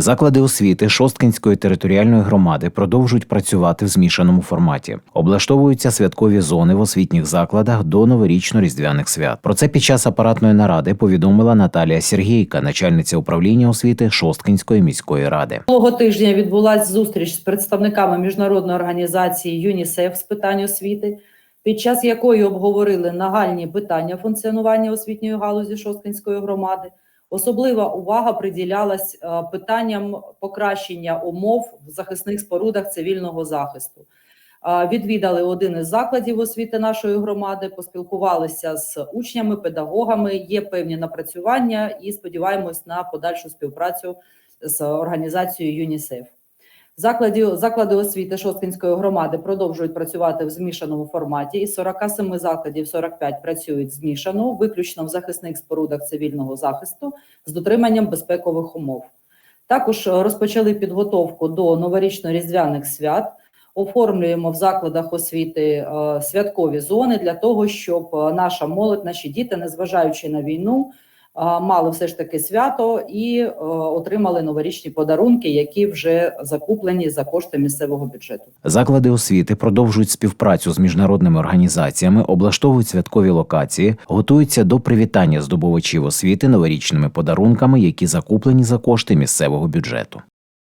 Заклади освіти Шосткинської територіальної громади продовжують працювати в змішаному форматі. Облаштовуються святкові зони в освітніх закладах до новорічно-різдвяних свят. Про це під час апаратної наради повідомила Наталія Сергійка, начальниця управління освіти Шосткинської міської ради. Минулого тижня відбулася зустріч з представниками міжнародної організації ЮНІСЕФ з питань освіти, під час якої обговорили нагальні питання функціонування освітньої галузі Шосткинської громади. Особлива увага приділялась е, питанням покращення умов в захисних спорудах цивільного захисту. Е, Відвідали один із закладів освіти нашої громади, поспілкувалися з учнями, педагогами. Є певні напрацювання і сподіваємось на подальшу співпрацю з організацією ЮНІСЕФ. Заклади, заклади освіти Шосткинської громади продовжують працювати в змішаному форматі. Із 47 закладів 45 працюють змішано, виключно в захисних спорудах цивільного захисту з дотриманням безпекових умов. Також е, розпочали підготовку до новорічно-різдвяних свят. Оформлюємо в закладах освіти е, святкові зони для того, щоб е, наша молодь, наші діти, незважаючи на війну, мали все ж таки свято і е, отримали новорічні подарунки, які вже закуплені за кошти місцевого бюджету. Заклади освіти продовжують співпрацю з міжнародними організаціями, облаштовують святкові локації, готуються до привітання здобувачів освіти новорічними подарунками, які закуплені за кошти місцевого бюджету.